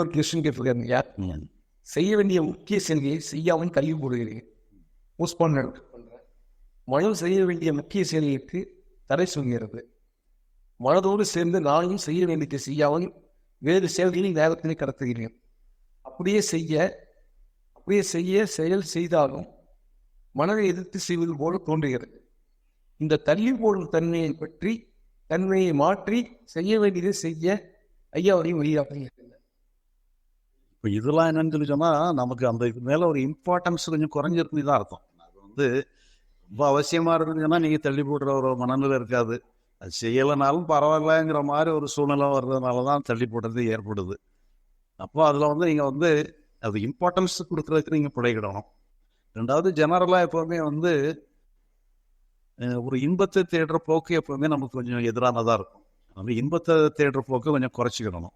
ஒரு கொஸ்டின் கேட்டிருக்காருங்க செய்ய வேண்டிய முக்கிய செயல்களை செய்யாமல் கல்வி போடுகிறீங்க போஸ்ட்போன் மனம் செய்ய வேண்டிய முக்கிய செயல்களுக்கு தடை சொல்கிறது. மனதோடு சேர்ந்து நானும் செய்ய வேண்டியதை செய்யாமல் வேறு செயல்களில் நேரத்தினை கடத்துகிறேன் அப்படியே செய்ய அப்படியே செய்ய செயல் செய்தாலும் மனதை எதிர்த்து செய்வது போல தோன்றுகிறது. இந்த தள்ளி போடும் தன்மையை பற்றி தன்மையை மாற்றி செய்ய வேண்டியதை செய்ய ஐயாவரையும் வழியாக இப்போ இதெல்லாம் என்னன்னு சொல்லி சொன்னால் நமக்கு அந்த இது மேலே ஒரு இம்பார்ட்டன்ஸ் கொஞ்சம் குறைஞ்சிருக்குன்னு தான் அர்த்தம். அது வந்து ரொம்ப அவசியமாக இருந்துச்சுன்னா நீங்கள் தள்ளி போடுற ஒரு மனநிலை இருக்காது. அது செய்யலைனாலும் பரவாயில்லங்கிற மாதிரி ஒரு சூழ்நிலை வர்றதுனால தான் தள்ளி போடுறது ஏற்படுது. அப்போ அதில் வந்து நீங்கள் வந்து அது இம்பார்ட்டன்ஸ் கொடுக்குறதுக்கு நீங்கள் பிழைக்கிடணும் ரெண்டாவது ஜெனரலாக எப்போவுமே வந்து ஒரு இன்பத்தை தேடுற போக்கு எப்போவுமே நமக்கு கொஞ்சம் எதிரானதாக இருக்கும். அந்த இன்பத்தை தேடுற போக்கு கொஞ்சம் குறைச்சிக்கிடணும்.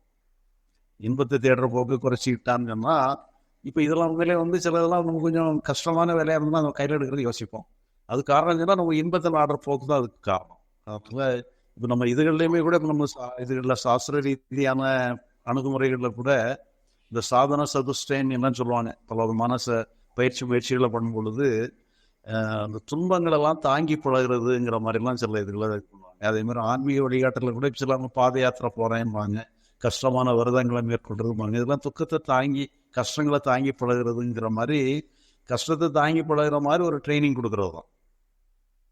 இன்பத்தை தேடுற போக்கு குறைச்சிக்கிட்டான்னு சொன்னால் இப்போ இதெல்லாம் உண்மையிலே வந்து சிலதெல்லாம் நமக்கு கொஞ்சம் கஷ்டமான வேலையாக இருந்தால் நம்ம கையில் எடுக்கிறது யோசிப்போம். அது காரணம் சொன்னால் நம்ம இன்பத்தில் ஆடுற போக்கு தான் அதுக்கு காரணம். அதனால இப்போ நம்ம இதுகள்லையுமே கூட நம்ம சா- இதுகளில் சாஸ்திர ரீதியான அணுகுமுறைகளில் கூட இந்த சாதன சதுஷ்டேன் என்னன்னு சொல்லுவாங்க. பல மனச பயிற்சி முயற்சிகளை பண்ணும் பொழுது அந்த துன்பங்களெல்லாம் தாங்கி பழகிறதுங்கிற மாதிரிலாம் சில இதுகளை இது பண்ணுவாங்க. அதே மாதிரி ஆன்மீக வழிகாட்டில் கூட சில பாத யாத்திரை போகிறேன்பாங்க கஷ்டமான விரதங்களை மேற்கொள்றதுமாங்க இதெல்லாம் துக்கத்தை தாங்கி கஷ்டங்களை தாங்கி பழகிறதுங்கிற மாதிரி கஷ்டத்தை தாங்கி பழகுற மாதிரி ஒரு ட்ரைனிங் கொடுக்குறது தான்.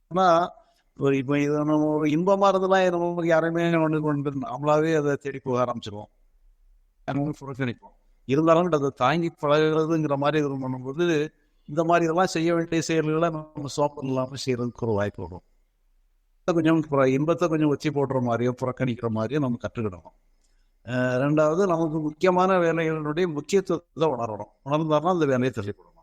ஆனால் ஒரு இப்போ இது நம்ம ஒரு இன்பமாக இருந்தெல்லாம் நமக்கு யாருமே ஒன்று கொண்டு நம்மளாவே அதை தேடி போக ஆரம்பிச்சிருவோம். புறக்கணிப்போம். இருந்தாலும் அதை தாங்கி பழகுறதுங்கிற மாதிரி இது பண்ணும்போது இந்த மாதிரி இதெல்லாம் செய்ய வேண்டிய செயல்களை நம்ம சோப்பம் இல்லாமல் செய்யறதுக்கு ஒரு வாய்ப்பு வரும். கொஞ்சம் புற- இன்பத்தை கொஞ்சம் வச்சு போடுற மாதிரியோ புறக்கணிக்கிற மாதிரியோ நம்ம கற்றுக்கிடணும். ரெண்டாவது நமக்கு முக்கியமான வேலைகளுடைய முக்கியத்துவத்தை உணரணும். உணர்ந்தாருன்னா அந்த வேலையை தள்ளிப்படணும்